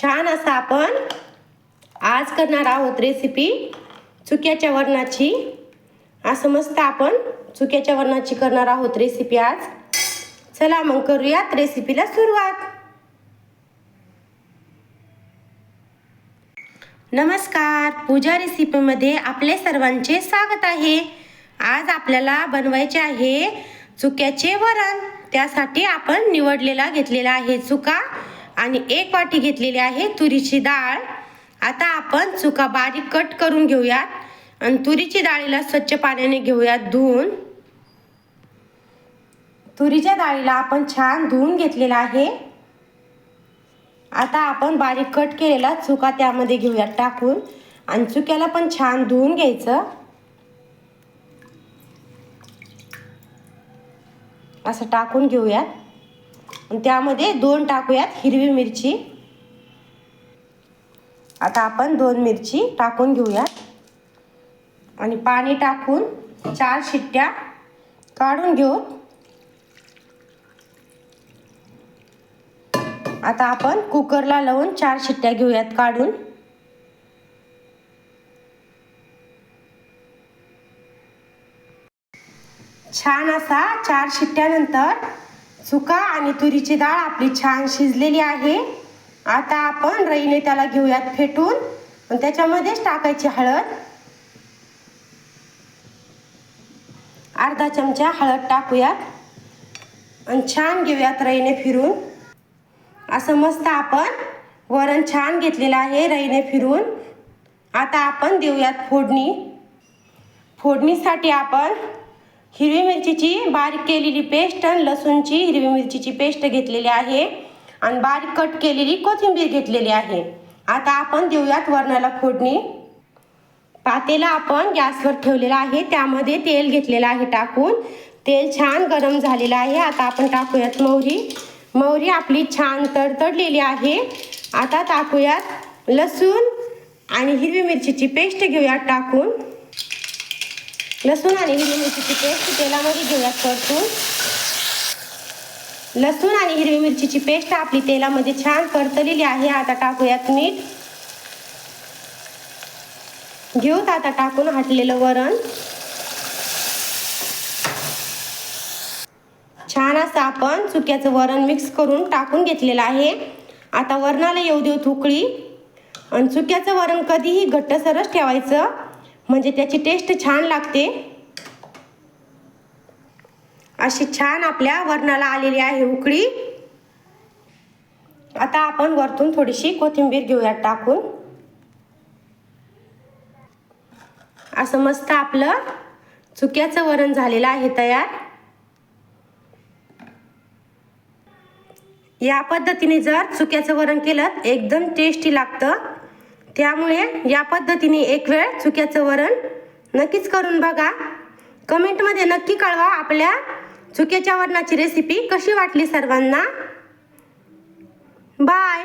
छान असं आपण आज करणार आहोत रेसिपी चुक्याच्या वरणाची. असं मस्त आपण चुक्याच्या वरणाची करणार आहोत रेसिपी आज. चला मग करूयात रेसिपीला सुरुवात. नमस्कार पूजा रेसिपीमध्ये आपले सर्वांचे स्वागत आहे. आज आपल्याला बनवायचे आहे चुक्याचे वरण. त्यासाठी आपण निवडलेला घेतलेला आहे चुका. आणि एक वाटी घेतलेली आहे तुरीची डाळ. आता आपण चुका बारीक कट करून घेऊयात. आणि तुरीची डाळीला स्वच्छ पाण्याने घेऊयात धुवून. तुरीच्या डाळीला आपण छान धुवून घेतलेला आहे. आता आपण बारीक कट केलेला चुका त्यामध्ये घेऊयात टाकून. आणि चुक्याला पण छान धुवून घ्यायचं. असं टाकून घेऊयात. त्यामध्ये दोन टाकूयात हिरवी मिरची. आता आपण दोन मिरची टाकून घेऊयात. आणि पाणी टाकून चार शिट्ट्या काढून घेऊ. आता आपण कुकरला लावून चार शिट्ट्या घेऊयात काढून. छान असा चार शिट्ट्यानंतर चुका आणि तुरीची डाळ आपली छान शिजलेली आहे. आता आपण रईने त्याला घेऊयात फेटून. त्याच्यामध्येच टाकायची हळद. अर्धा चमचा हळद टाकूयात. आणि छान घेऊयात रईने फिरून. असं मस्त आपण वरण छान घेतलेलं आहे रईने फिरून. आता आपण देऊयात फोडणी. फोडणीसाठी आपण हिरवी मिरचीची बारीक केलेली पेस्ट आणि लसूणची हिरवी मिरचीची पेस्ट घेतलेली आहे. आणि बारीक कट केलेली कोथिंबीर घेतलेली आहे. आता आपण देऊयात वरणाला फोडणी. पातेला आपण गॅसवर ठेवलेला आहे. त्यामध्ये तेल घेतलेलं आहे टाकून. तेल छान गरम झालेलं आहे. आता आपण टाकूयात मोहरी. मोहरी आपली छान तडतडलेली आहे. आता टाकूयात लसूण आणि हिरवी मिरचीची पेस्ट घेऊयात टाकून. लसूण आणि हिरवी मिरचीची पेस्ट तेलामध्ये घेऊयात परतून. लसूण आणि हिरवी मिरचीची पेस्ट आपली तेलामध्ये छान परतलेली आहे. आता टाकूयात मीठ. घेऊत आता टाकून हाटलेलं वरण. छान असं आपण चुक्याचं वरण मिक्स करून टाकून घेतलेलं आहे. आता वरणाला येऊ देऊ थुकळी. आणि चुक्याचं वरण कधीही घट्टसरच ठेवायचं. म्हणजे त्याची टेस्ट छान लागते. अशी छान आपल्या वरणाला आलेली आहे उकळी. आता आपण वरतून थोडीशी कोथिंबीर घेऊयात टाकून. असं मस्त आपलं चुक्याचं वरण झालेलं आहे तयार. या पद्धतीने जर चुक्याचं वरण केलं एकदम टेस्टी लागतं. त्यामुळे या पद्धतीने एक वेळ चुक्याचं वरण नक्कीच करून बघा. कमेंटमध्ये नक्की कळवा आपल्या चुक्याच्या वरणाची रेसिपी कशी वाटली सर्वांना. बाय